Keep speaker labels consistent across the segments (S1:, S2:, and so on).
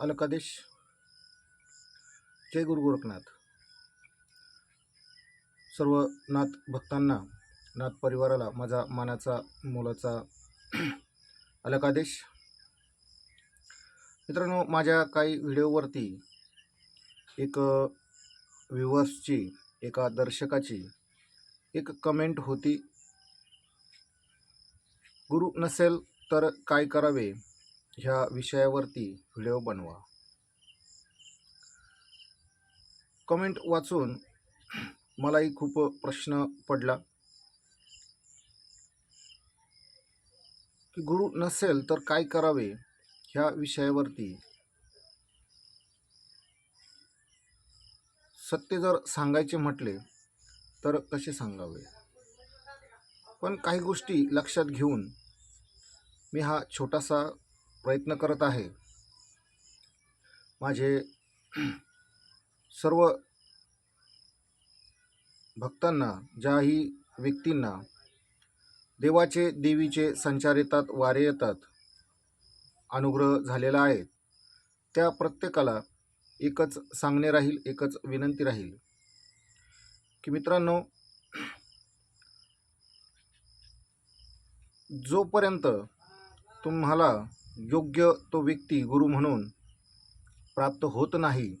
S1: अलकादेश जय गुरु गोरखनाथ. सर्व नाथ भक्तांना नाथ परिवाराला माझा मानाचा मोलाचा अलकादेश मित्रांनो माझ्या काही व्हिडिओवरती एक व्ह्युअर्सची एका दर्शकाची एक कमेंट होती. गुरु नसेल तर काय करावे? ह्या विषयावरती व्हिडिओ बनवा. कमेंट वाचून मलाही खूप प्रश्न पडला. की गुरु नसेल तर काय करावे ह्या विषयावरती? सत्य जर सांगायचे म्हटले तर कसे सांगावे? पण काही गोष्टी लक्षात घेऊन मी हा छोटासा प्रयत्न करत आहे. माझे सर्व भक्तांना ज्याही व्यक्तींना देवाचे देवीचे संचार येतात वारे येतात अनुग्रह झालेला आहे. त्या प्रत्येकाला एकच सांगणे राहील एकच विनंती राहील की मित्रांनो जोपर्यंत तुम्हाला योग्य तो व्यक्ती गुरु म्हणून प्राप्त होत नाही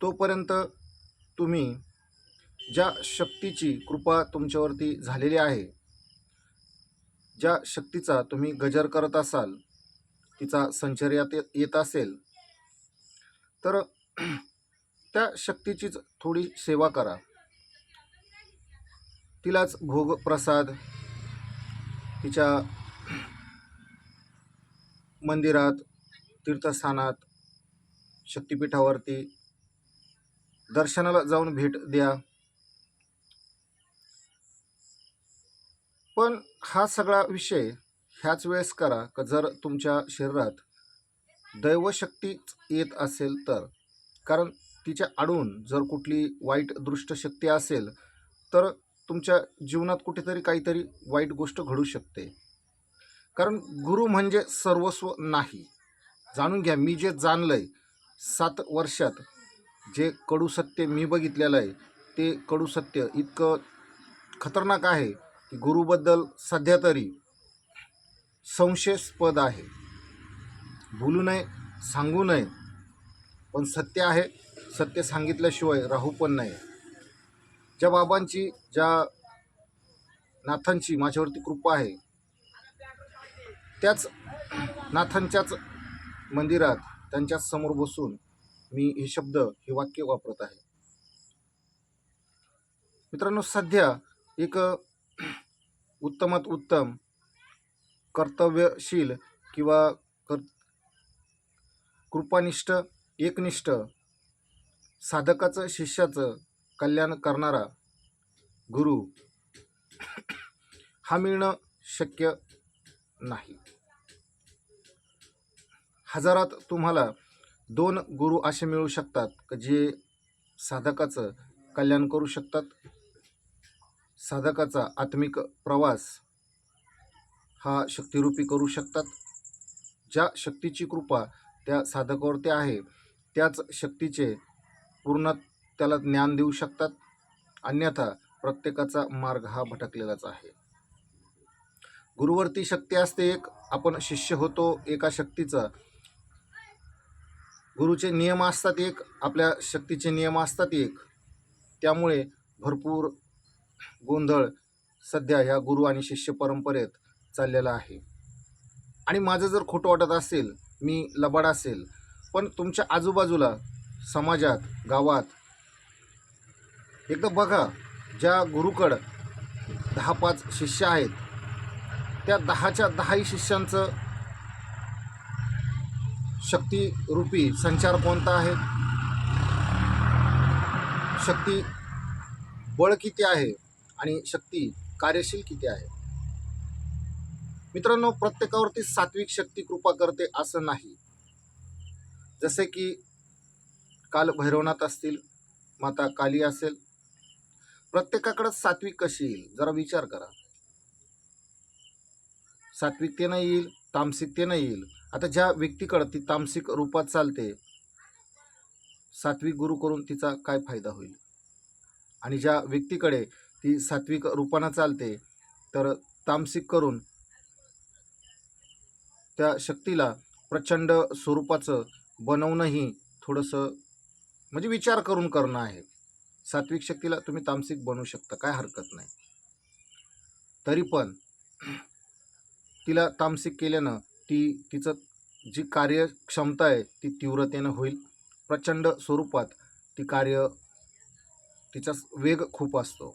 S1: तोपर्यंत तुम्ही ज्या शक्तीची कृपा तुमच्यावरती झालेली आहे ज्या शक्तीचा तुम्ही गजर करत असाल तिचा संचर्यात येत असेल तर त्या शक्तीचीच थोडी सेवा करा. तिलाच भोग प्रसाद तिच्या मंदिरात तीर्थस्थानात शक्तिपीठावरती दर्शनाला जाऊन भेट द्या. पण हा सगळा विषय ह्याच वेळेस करा का जर तुमच्या शरीरात दैवशक्ती येत असेल तर. कारण तिच्या आडून जर कुठली वाईट दृष्ट शक्ती असेल तर तुमच्या जीवनात कुठेतरी काहीतरी वाईट गोष्ट घडू शकते. कारण गुरु म्हणजे सर्वस्व नाही. जाणून घ्या मी जे जाणलं आहे सात वर्षात जे कडू सत्य मी बघितलेलं आहे ते कडू सत्य इतकं खतरनाक आहे की गुरुबद्दल सध्या तरी संशयास्पद आहे. बोलू नये सांगू नये पण सत्य आहे. सत्य सांगितल्याशिवाय राहू पण नाही ज्या बाबांची ज्या नाथांची माझ्यावरती कृपा आहे त्याच नाथांच्याच मंदिरात त्यांच्याच समोर बसून मी हे शब्द हे वाक्य वापरत आहे. मित्रांनो सध्या एक उत्तमात उत्तम कर्तव्यशील किंवा कर कृपानिष्ठ एकनिष्ठ साधकाचं शिष्याचं कल्याण करणारा गुरु हा मिळणं शक्य नाही. हजारात तुम्हाला दोन गुरु असे मिळू शकतात जे साधकाचं कल्याण करू शकतात? साधकाचा आत्मिक प्रवास हा शक्तिरूपी करू शकतात? ज्या शक्तीची कृपा त्या साधकावरती आहे त्याच शक्तीचे पूर्ण त्याला ज्ञान देऊ शकतात? अन्यथा प्रत्येकाचा मार्ग हा भटकलेलाच आहे. गुरुवरती शक्ती असते एक. आपण शिष्य होतो एका शक्तीचा. गुरुचे नियम असतात एक आपल्या शक्तीचे नियम असतात एक. त्यामुळे भरपूर गोंधळ सध्या ह्या गुरु आणि शिष्य परंपरेत चाललेला आहे. आणि माझं जर खोटं वाटत असेल मी लबाड असेल पण तुमच्या आजूबाजूला समाजात गावात एकदा बघा ज्या गुरुकडं दहा पाच शिष्य आहेत त्या दहाच्या दहाही शिष्यांचं शक्तिरूपी संचार कोणता आहे? शक्ती बळ किती आहे? आणि शक्ती कार्यशील किती आहे? मित्रांनो प्रत्येकावरती सात्विक शक्ती कृपा करते असं नाही. जसे की काल भैरवनाथ असतील माता काली असेल प्रत्येकाकडं सात्विक कशी येईल? जरा विचार करा. सात्विकतेनं येईल तामसिकतेनं येईल. आता ज्या व्यक्तीकडं ती तामसिक रूपात चालते सात्विक गुरु करून तिचा काय फायदा होईल? आणि ज्या व्यक्तीकडे ती सात्विक रूपानं चालते तर तामसिक करून त्या शक्तीला प्रचंड स्वरूपाचं बनवणंही थोडंसं म्हणजे विचार करून करणं आहे. सात्विक शक्तीला तुम्ही तामसिक बनवू शकता काय हरकत नाही. तरी पण तिला तामसिक केल्यानं ती तिचं जी कार्यक्षमता आहे ती तीव्रतेनं होईल. प्रचंड स्वरूपात ती कार्य तिचा वेग खूप असतो.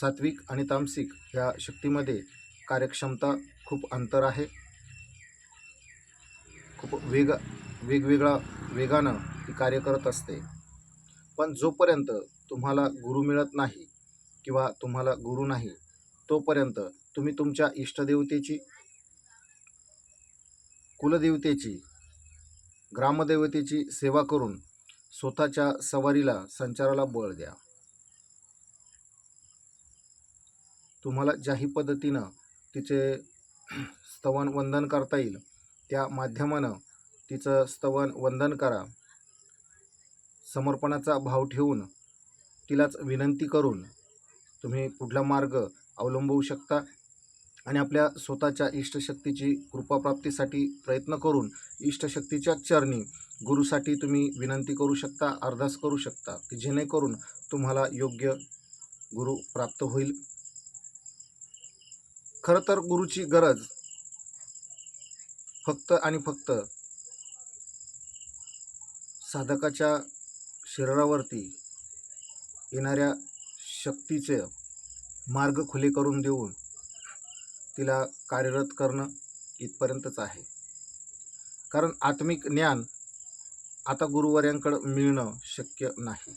S1: सात्विक आणि तामसिक ह्या शक्तीमध्ये कार्यक्षमता खूप अंतर आहे. खूप वेग वेगवेगळा वेगानं ती कार्य करत असते. पण जोपर्यंत तुम्हाला गुरु मिळत नाही किंवा तुम्हाला गुरु नाही तोपर्यंत तुम्ही तुमच्या इष्टदेवतेची कुलदेवतेची ग्रामदेवतेची सेवा करून स्वतःच्या सवारीला संचाराला बळ द्या. तुम्हाला ज्याही पद्धतीनं तिचे स्तवन वंदन करता येईल त्या माध्यमानं तिचं स्तवन वंदन करा. समर्पणाचा भाव ठेवून तिलाच विनंती करून तुम्ही पुढला मार्ग अवलंबवू शकता आणि आपल्या स्वतःच्या इष्टशक्तीची कृपाप्राप्तीसाठी प्रयत्न करून इष्टशक्तीच्या चरणी गुरुसाठी तुम्ही विनंती करू शकता अर्धास करू शकता की जेणेकरून तुम्हाला योग्य गुरु प्राप्त होईल. खरं तर गुरुची गरज फक्त आणि फक्त साधकाच्या शरीरावरती येणाऱ्या शक्तीचे मार्ग खुले करून देऊन तिला कार्यरत करणं इथपर्यंतच आहे. कारण आत्मिक ज्ञान आता गुरुवर्यांकडं मिळणं शक्य नाही.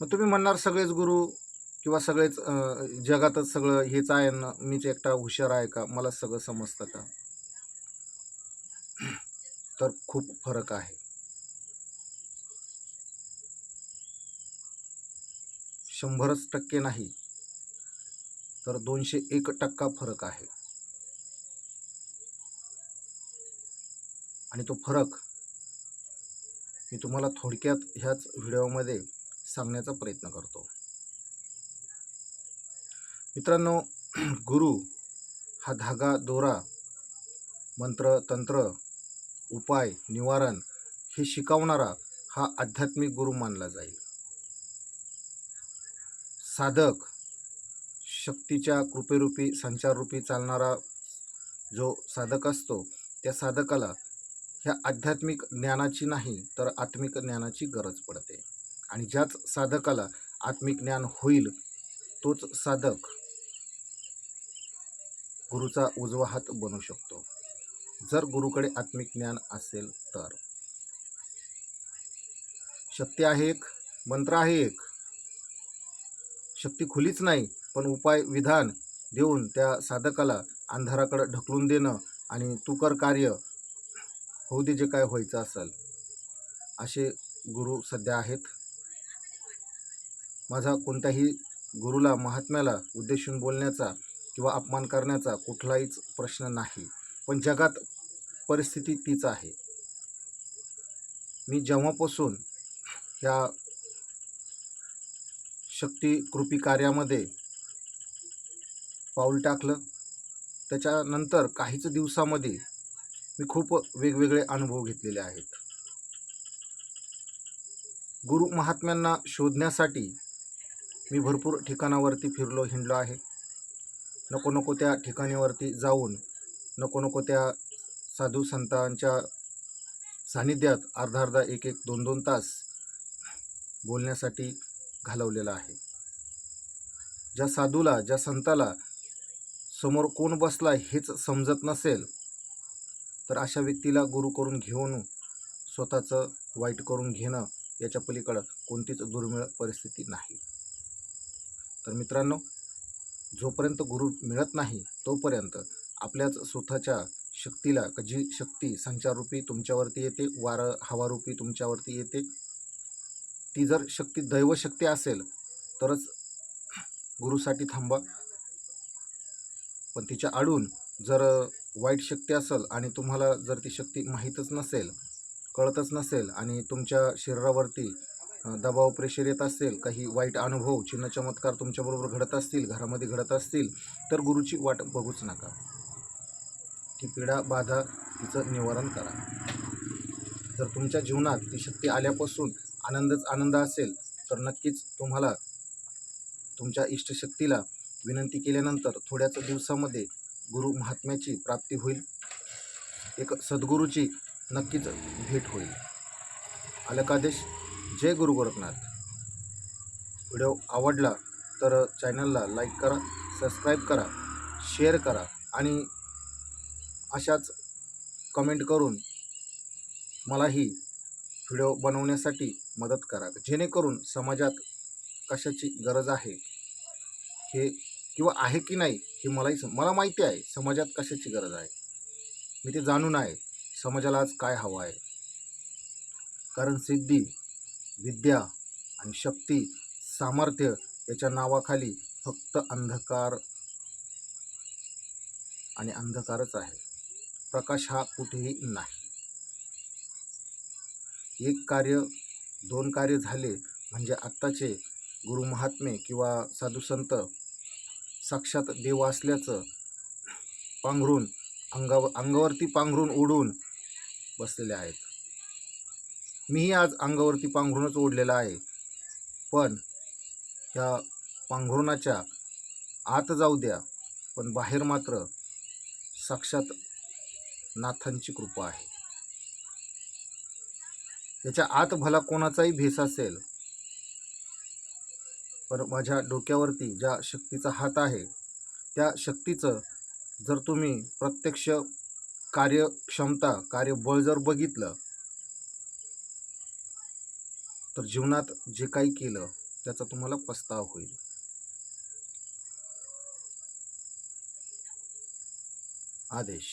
S1: मग तुम्ही म्हणणार सगळेच गुरु किंवा सगळेच जगातच सगळं हेच आहे ना मीच एकटा हुशार आहे का? मला सगळं समजतं का? तर खूप फरक आहे. शंभरच टक्के नाही तर दोनशे एक टक्का फरक आहे. आणि तो फरक मी तुम्हाला थोडक्यात ह्याच व्हिडिओमध्ये सांगण्याचा प्रयत्न करतो. मित्रांनो गुरु हा धागा दोरा मंत्र तंत्र उपाय निवारण हे शिकवणारा हा आध्यात्मिक गुरु मानला जाईल. साधक शक्तीच्या कृपेरूपी संचाररूपी चालणारा जो साधक असतो त्या साधकाला ह्या आध्यात्मिक ज्ञानाची नाही तर आत्मिक ज्ञानाची गरज पडते. आणि ज्याच साधकाला आत्मिक ज्ञान होईल तोच साधक गुरुचा उजवा हात बनू शकतो. जर गुरुकडे आत्मिक ज्ञान असेल तर. शक्ती आहे एक मंत्र आहे एक शक्ती खुलीच नाही पण उपाय विधान देऊन त्या साधकाला अंधाराकडं ढकलून देणं आणि तुकर कार्य होऊ दे जे काय व्हायचं असेल. असे गुरु सध्या आहेत. माझा कोणत्याही गुरुला महात्म्याला उद्देशून बोलण्याचा किंवा अपमान करण्याचा कुठलाहीच प्रश्न नाही पण जगात परिस्थिती तीच आहे. मी जेव्हापासून ह्या शक्ती कृपी कार्यामध्ये पाऊल टाकलं. त्याच्यानंतर काहीच दिवसामध्ये मी खूप वेगवेगळे अनुभव घेतलेले आहेत. गुरु महात्म्यांना शोधण्यासाठी मी भरपूर ठिकाणावरती फिरलो हिंडलो आहे. नको नको त्या ठिकाणीवरती जाऊन नको नको त्या साधू संतांच्या सानिध्यात अर्धा अर्धा एक एक दोन दोन तास बोलण्यासाठी घालवलेला आहे. ज्या साधूला ज्या संताला समोर कोण बसला हेच समजत नसेल तर अशा व्यक्तीला गुरु करून घेऊन स्वतःचं वाईट करून घेणं याच्या पलीकडं कोणतीच दुर्मिळ परिस्थिती नाही. तर मित्रांनो जोपर्यंत गुरु मिळत नाही तोपर्यंत आपल्याच स्वतःच्या शक्तीला जी शक्ती संचाररूपी तुमच्यावरती येते वारं हवारूपी तुमच्यावरती येते ती जर शक्ती दैवशक्ती असेल तरच गुरुसाठी थांबा. पण तिच्या आडून जर वाईट शक्ती असेल आणि तुम्हाला जर ती शक्ती माहीतच नसेल कळतच नसेल आणि तुमच्या शरीरावरती दबाव प्रेशर येत असेल काही वाईट अनुभव चिन्ह चमत्कार तुमच्याबरोबर घडत असतील घरामध्ये घडत असतील तर गुरुची वाट बघूच नका. ती पीडा बाधा तिचं निवारण करा. जर तुमच्या जीवनात ती शक्ती आल्यापासून आनंदच आनंद असेल तर नक्कीच तुम्हाला तुमच्या इष्टशक्तीला विनंती केल्यानंतर थोड्याच दिवसामध्ये गुरु महात्म्याची प्राप्ती होईल. एक सद्गुरूची नक्कीच भेट होईल. अलकादेश जय गुरु गोरखनाथ. व्हिडिओ आवडला तर चॅनलला लाईक करा सबस्क्राईब करा शेअर करा आणि अशाच कमेंट करून मलाही व्हिडिओ बनवण्यासाठी मदत करा. जेणेकरून समाजात कशाची गरज आहे हे किंवा आहे की नाही हे मलाही सम मला माहिती आहे समाजात कशाची गरज आहे. मी ते जाणून आहे समाजाला आज काय हवं आहे. कारण सिद्धी विद्या आणि शक्ती सामर्थ्य याच्या नावाखाली फक्त अंधकार आणि अंधकारच आहे. प्रकाश हा कुठेही नाही. एक कार्य दोन कार्य झाले म्हणजे आत्ताचे गुरु महात्मे किंवा साधुसंत साक्षात देव असल्याचं पांघरून अंगावर अंगावरती पांघरून ओढून बसलेले आहेत. मीही आज अंगावरती पांघरूनच ओढलेला आहे. पण ह्या पांघरुणाच्या आत जाऊ द्या पण बाहेर मात्र साक्षात नाथांची कृपा आहे. याच्या आत भला कोणाचाही भेस असेल पण माझ्या डोक्यावरती ज्या शक्तीचा हात आहे त्या शक्तीचं जर तुम्ही प्रत्यक्ष कार्यक्षमता कार्यबळ जर बघितलं तर जीवनात जे काही केलं त्याचा तुम्हाला पस्ताव होईल. आदेश.